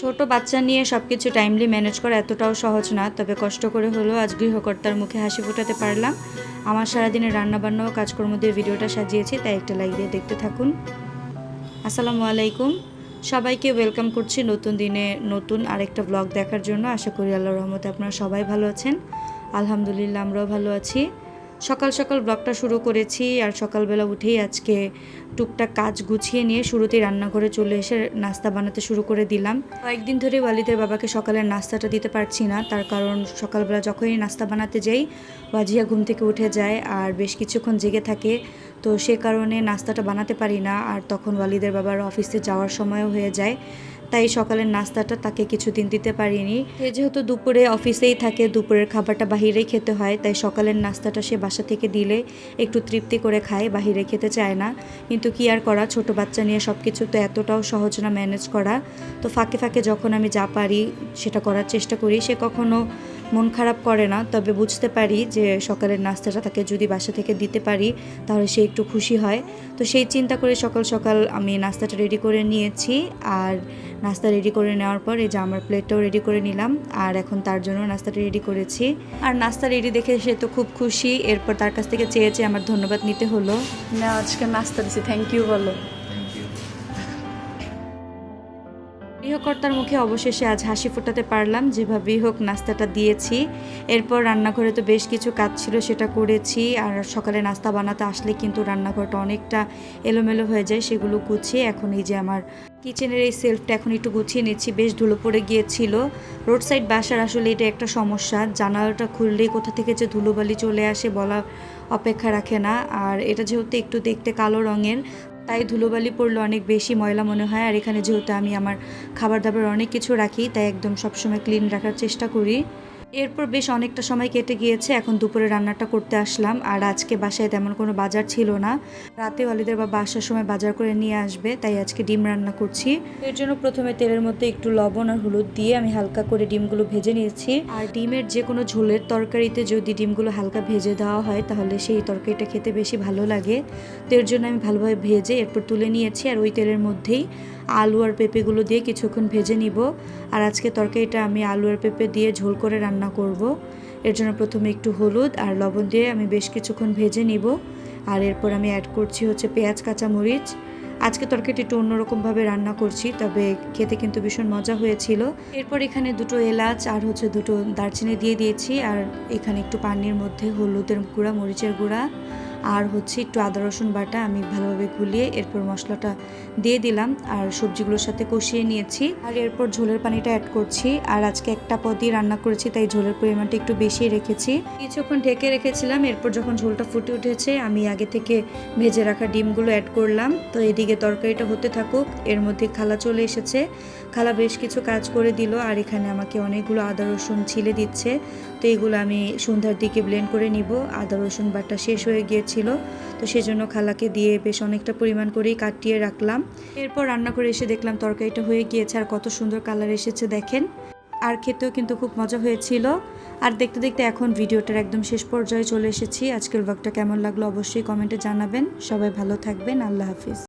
ছোট বাচ্চা নিয়ে সব কিছু টাইমলি ম্যানেজ করা এতটাও সহজ না, তবে কষ্ট করে হলেও আজ গৃহকর্তার মুখে হাসি ফোটাতে পারলাম। আমার সারাদিনের রান্নাবান্না ও কাজকর্ম দিয়ে ভিডিওটা সাজিয়েছি, তাই একটা লাইক দিয়ে দেখতে থাকুন। আসসালামু আলাইকুম। সবাইকে ওয়েলকাম করছি নতুন দিনে নতুন আরেকটা ব্লগ দেখার জন্য। আশা করি আল্লাহর রহমতে আপনারা সবাই ভালো আছেন। আলহামদুলিল্লাহ, আমরাও ভালো আছি। সকাল সকাল ব্লগটা শুরু করেছি আর সকালবেলা উঠেই আজকে টুকটাক কাজ গুছিয়ে নিয়ে শুরুতেই রান্নাঘরে চলে এসে নাস্তা বানাতে শুরু করে দিলাম। কয়েকদিন ধরে ওয়ালিদের বাবাকে সকালের নাস্তাটা দিতে পারছি না। তার কারণ সকালবেলা যখনই নাস্তা বানাতে যাই, ওয়াজিয়া ঘুম থেকে উঠে যায় আর বেশ কিছুক্ষণ জেগে থাকে। তো সে কারণে নাস্তাটা বানাতে পারি না, আর তখন ওয়ালিদের বাবার অফিসে যাওয়ার সময়ও হয়ে যায়। তাই সকালের নাস্তাটা তাকে কিছুদিন দিতে পারিনি। সে যেহেতু দুপুরে অফিসেই থাকে, দুপুরের খাবারটা বাহিরেই খেতে হয়, তাই সকালের নাস্তাটা সে বাসা থেকে দিলে একটু তৃপ্তি করে খায়, বাহিরে খেতে চায় না। কিন্তু কি আর করা, ছোট বাচ্চা নিয়ে সব কিছু তো এতটাও সহজ না ম্যানেজ করা। তো ফাঁকে ফাঁকে যখন আমি যা পারি সেটা করার চেষ্টা করি। সে কখনো মন খারাপ করে না, তবে বুঝতে পারি যে সকালের নাস্তাটা তাকে যদি বাসা থেকে দিতে পারি, তাহলে সে একটু খুশি হয়। তো সেই চিন্তা করে সকাল সকাল আমি নাস্তাটা রেডি করে নিয়েছি, আর নাস্তা রেডি করে নেওয়ার পর এই যে আমার প্লেটটাও রেডি করে নিলাম, আর এখন তার জন্য নাস্তাটা রেডি করেছি। আর নাস্তা রেডি দেখে সে তো খুব খুশি, এরপর তার কাছ থেকে চেয়েছে আমার ধন্যবাদ নিতে হলো। না, আজকে নাস্তা দিছি থ্যাংক ইউ বলো। গৃহকর্তার মুখে অবশেষে আজ হাসি ফোটাতে পারলাম। যেভাবেই হোক, নাস্তাটা দিয়েছি। এরপর রান্নাঘরে তো বেশ কিছু কাজ ছিল, সেটা করেছি। আর সকালে নাস্তা বানাতে আসলে কিন্তু রান্নাঘরটা অনেকটা এলোমেলো হয়ে যায়, সেগুলো গুছিয়ে এখন এই যে আমার কিচেনের এই সেলফটা এখন একটু গুছিয়ে নিচ্ছি। বেশ ধুলো পড়ে গিয়েছিল। রোড সাইড বাসার আসলে এটা একটা সমস্যা। জানালাটা খুললেই কোথা থেকে যে ধুলোবালি চলে আসে বলা অপেক্ষা রাখে না। আর এটা যেহেতু একটু দেখতে কালো রঙের তাই ধুলোবালি পড়লে অনেক বেশি, ময়লা মনে হয়। আর এখানে যেহেতু আমি আমার খাবার দাবার অনেক কিছু রাখি, তাই একদম সবসময় ক্লিন রাখার চেষ্টা করি। এরপর বেশ অনেকটা সময় কেটে গিয়েছে, এখন দুপুরে রান্নাটা করতে আসলাম। আর আজকে বাসায় তেমন কোনো বাজার ছিল না। রাতে ওয়ালিদের বা বাসার সময় বাজার করে নিয়ে আসবে, তাই আজকে ডিম রান্না করছি। এর জন্য প্রথমে তেলের মধ্যে একটু লবণ আর হলুদ দিয়ে আমি হালকা করে ডিমগুলো ভেজে নিয়েছি। আর ডিমের যে কোনো ঝোলের তরকারিতে যদি ডিমগুলো হালকা ভেজে দেওয়া হয়, তাহলে সেই তরকারিটা খেতে বেশি ভালো লাগে। তো এর জন্য আমি ভালোভাবে ভেজে এরপর তুলে নিয়েছি, আর ওই তেলের মধ্যেই আলু আর পেঁপেগুলো দিয়ে কিছুক্ষণ ভেজে নিব। আর আজকে তরকারিটা আমি আলু আর পেঁপে দিয়ে ঝোল করে রান্না করব। এর জন্য প্রথমে একটু হলুদ আর লবণ দিয়ে আমি বেশ কিছুক্ষণ ভেজে নিব। আর এরপর আমি অ্যাড করছি হচ্ছে পেঁয়াজ, কাঁচামরিচ। আজকে তরকারিটি একটু অন্যরকমভাবে রান্না করছি, তবে খেতে কিন্তু ভীষণ মজা হয়েছিল। এরপর এখানে দুটো এলাচ আর হচ্ছে দুটো দারচিনি দিয়ে দিয়েছি। আর এখানে একটু পানির মধ্যে হলুদের গুঁড়া, মরিচের গুঁড়া। আর হচ্ছে একটু আদা, রসুন বাটা আমি ভালোভাবে গুলিয়ে এরপর মশলাটা দিয়ে দিলাম আর সবজিগুলোর সাথে কষিয়ে নিয়েছি। আর এরপর ঝোলের পানিটা অ্যাড করছি। আর আজকে একটা পদই রান্না করেছি, তাই ঝোলের পরিমাণটা একটু বেশি রেখেছি। কিছুক্ষণ ঢেকে রেখেছিলাম, এরপর যখন ঝোলটা ফুটে উঠেছে, আমি আগে থেকে ভেজে রাখা ডিমগুলো অ্যাড করলাম। তো এদিকে তরকারিটা হতে থাকুক, এর মধ্যে খালা চলে এসেছে। খালা বেশ কিছু কাজ করে দিল, আর এখানে আমাকে অনেকগুলো আদা, রসুন ছিলে দিচ্ছে। তো এগুলো আমি সন্ধ্যার দিকে ব্লেন্ড করে নিব। আদা, রসুন বাটা শেষ হয়ে গিয়েছিল তো সেজন্য খালাকে দিয়ে বেশ অনেকটা পরিমাণ করেই কাটিয়ে রাখলাম। এরপর রান্না করে এসে দেখলাম তরকারিটা হয়ে গিয়েছে আর কত সুন্দর কালার এসেছে দেখেন। আর খেতেও কিন্তু খুব মজা হয়েছিল। আর দেখতে দেখতে এখন ভিডিওটার একদম শেষ পর্যায়ে চলে এসেছি। আজকের ব্লগটা কেমন লাগল অবশ্যই কমেন্টে জানাবেন। সবাই ভালো থাকবেন। আল্লাহ হাফিজ।